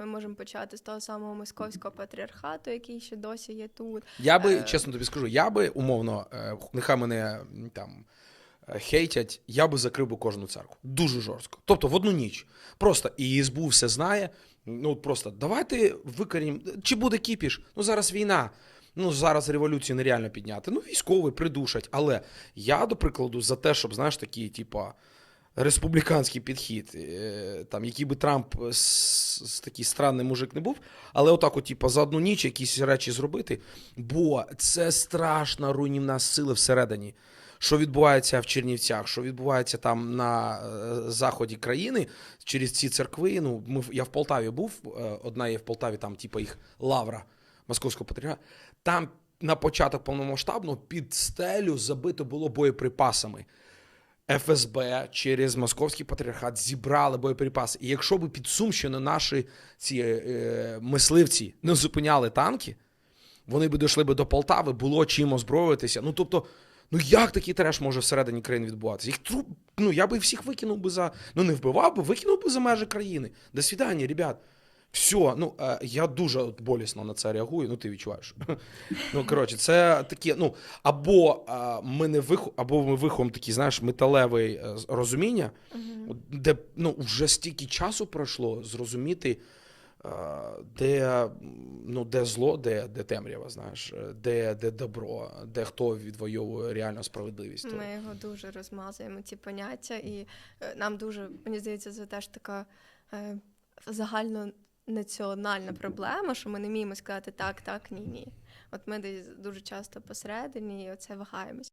Ми можемо почати з того самого московського патріархату, який ще досі є тут. Я би, Е. чесно тобі скажу, я би умовно, е, нехай мене там е, хейтять, я би закрив би кожну церкву. Дуже жорстко. Тобто в одну ніч. Просто і СБУ все знає. Ну просто давайте викорінім. Чи буде кіпіш? Ну зараз війна. Ну зараз революцію нереально підняти. Ну, військовий придушать. Але я, до прикладу, за те, щоб, знаєш, такі, типа. Республіканський підхід, е, там, який би Трамп такий странний мужик не був, але отак, от, типу, за одну ніч якісь речі зробити, бо це страшна руйнівна сила всередині. Що відбувається в Чернівцях, що відбувається там на е, заході країни через ці церкви. Ну, ми, я в Полтаві був, е, одна є в Полтаві, там, типу, їх лавра Московського патріархату. Там на початок повномасштабного під стелю забито було боєприпасами. ФСБ через московський патріархат зібрали боєприпаси. І якщо б під Сумщину наші ці е, мисливці не зупиняли танки, вони б дійшли б до Полтави, було чим озброюватися. Ну тобто, ну як такий треш може всередині країни відбуватися? Їх труп, ну я би всіх викинув би за. Ну не вбивав би, викинув би за межі країни. До свидання, ребят. Все, ну е, я дуже болісно на це реагую. Ну ти відчуваєш. Ну коротше, це такі. Ну або е, ми не виху, або ми виховуємо такі, знаєш, металевий е, розуміння, де ну вже стільки часу пройшло зрозуміти, де, ну, де зло, де, де темрява, знаєш, де, де добро, де хто відвоює реальну справедливість. Ми його дуже розмазуємо, ці поняття, і нам дуже, мені здається, це теж така е, загальнонаціональна проблема, що ми не вміємо сказати так, так, ні, ні. От ми десь дуже часто посередині, і оце вагаємось.